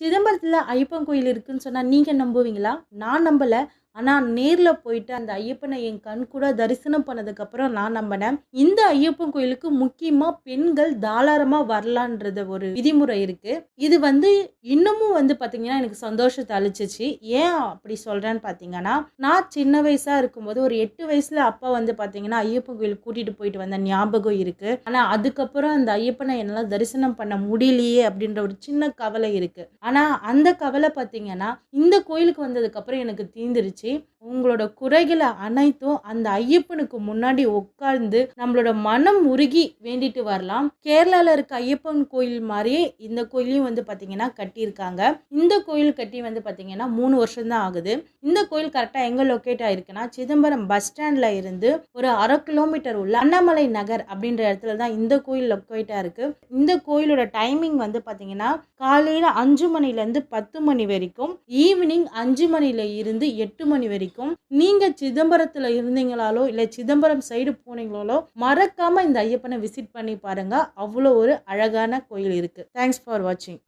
சிதம்பரத்தில் ஐயப்பன் கோயில் இருக்குதுன்னு சொன்னால் நீங்கள் நம்புவீங்களா? நான் நம்பலை. ஆனால் நேரில் போயிட்டு அந்த ஐயப்பனை என் கண் கூட தரிசனம் பண்ணதுக்கப்புறம் நான் நம்பினேன். இந்த ஐயப்பன் கோயிலுக்கு முக்கியமாக பெண்கள் தாராளமாக வரலான்றத ஒரு விதிமுறை இருக்குது இது வந்து இன்னமும் வந்து பார்த்திங்கன்னா எனக்கு சந்தோஷத்தை அழிச்சிச்சு ஏன் அப்படி சொல்கிறேன்னு பார்த்தீங்கன்னா நான் சின்ன வயசாக இருக்கும்போது ஒரு எட்டு வயசில் அப்பா வந்து பார்த்தீங்கன்னா ஐயப்பன் கோயிலுக்கு கூட்டிகிட்டு போயிட்டு வந்த ஞாபகம் இருக்குது ஆனால் அதுக்கப்புறம் அந்த ஐயப்பனை என்னால் தரிசனம் பண்ண முடியலையே அப்படின்ற ஒரு சின்ன கவலை இருக்குது ஆனால் அந்த கவலை பார்த்தீங்கன்னா இந்த கோயிலுக்கு வந்ததுக்கப்புறம் எனக்கு தீந்துருச்சு. உங்களோட குறைகளை அனைத்தும் அந்த ஐயப்பனுக்கு முன்னாடி உட்கார்ந்து நம்மளோட மனம் உருகி வேண்டிட்டு வரலாம். கேரளாவில் இருக்க ஐயப்பன் கோயில் மாதிரியே இந்த கோயிலையும் வந்து பார்த்தீங்கன்னா கட்டியிருக்காங்க. இந்த கோயில் கட்டி வந்து பார்த்தீங்கன்னா மூணு வருஷம் தான் ஆகுது. இந்த கோயில் கரெக்டாக எங்கே லொக்கேட் ஆயிருக்குன்னா சிதம்பரம் பஸ் ஸ்டாண்டில் இருந்து ஒரு அரை கிலோமீட்டர் உள்ள அண்ணாமலை நகர் அப்படின்ற இடத்துல தான் இந்த கோயில் லொக்கேட்டாக இருக்குது இந்த கோயிலோட டைமிங் வந்து பார்த்தீங்கன்னா காலையில் அஞ்சு மணிலேருந்து பத்து மணி வரைக்கும் ஈவினிங் அஞ்சு மணில இருந்து எட்டு மணி வரைக்கும் நீங்க சிதம்பரத்தில் இருந்தீங்களாலோ இல்லை சிதம்பரம் சைடு போனீங்களாலோ மறக்காம இந்த ஐயப்பனை விசிட் பண்ணி பாருங்க. அவ்வளோ ஒரு அழகான கோயில் இருக்கு. தேங்க்ஸ் ஃபார் வாட்சிங்